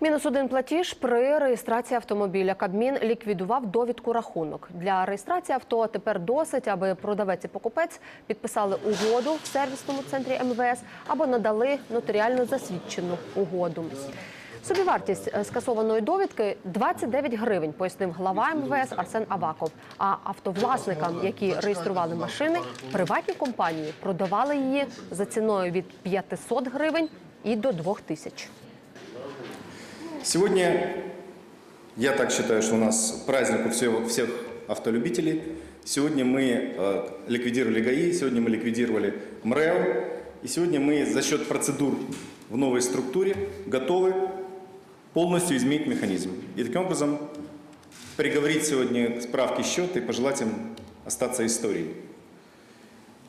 Мінус один платіж при реєстрації автомобіля. Кабмін ліквідував довідку рахунок. Для реєстрації авто тепер досить, аби продавець і покупець підписали угоду в сервісному центрі МВС або надали нотаріально засвідчену угоду. Собівартість е, скасованої довідки 29 гривень, пояснив глава МВС Арсен Аваков. А автовласникам, які реєстрували машини, приватні компанії продавали її за ціною від 500 гривень і до 2000. Сегодня, я так считаю, что у нас праздник у всех, автолюбителей. Сегодня мы э, ликвидировали ГАИ, сегодня мы ликвидировали МРЭО. И сегодня мы за счет процедур в новой структуре готовы полностью изменить механизм. И таким образом приговорить сегодня к справке счет и пожелать им остаться историей.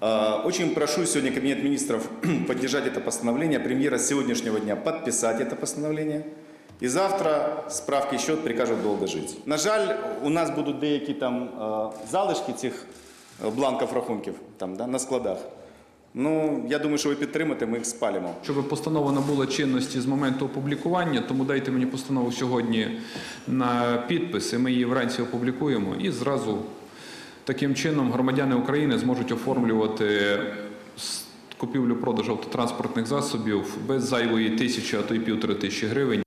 А, Очень прошу сегодня Кабинет министров поддержать это постановление, премьера сегодняшнего дня подписать это постановление. І завтра справки счет прикажуть довго жити. На жаль, у нас будуть деякі там е, залишки цих е, бланків рахунків там, да, на складах. Ну, я думаю, що ви підтримаєте, ми їх спалимо. Щоб постанова набула чинності з моменту опублікування, тому дайте мені постанову сьогодні на підпис, і ми її вранці опублікуємо. І зразу таким чином громадяни України зможуть оформлювати купівлю-продаж автотранспортних засобів без зайвої тисячі, а то й півтори тисячі гривень.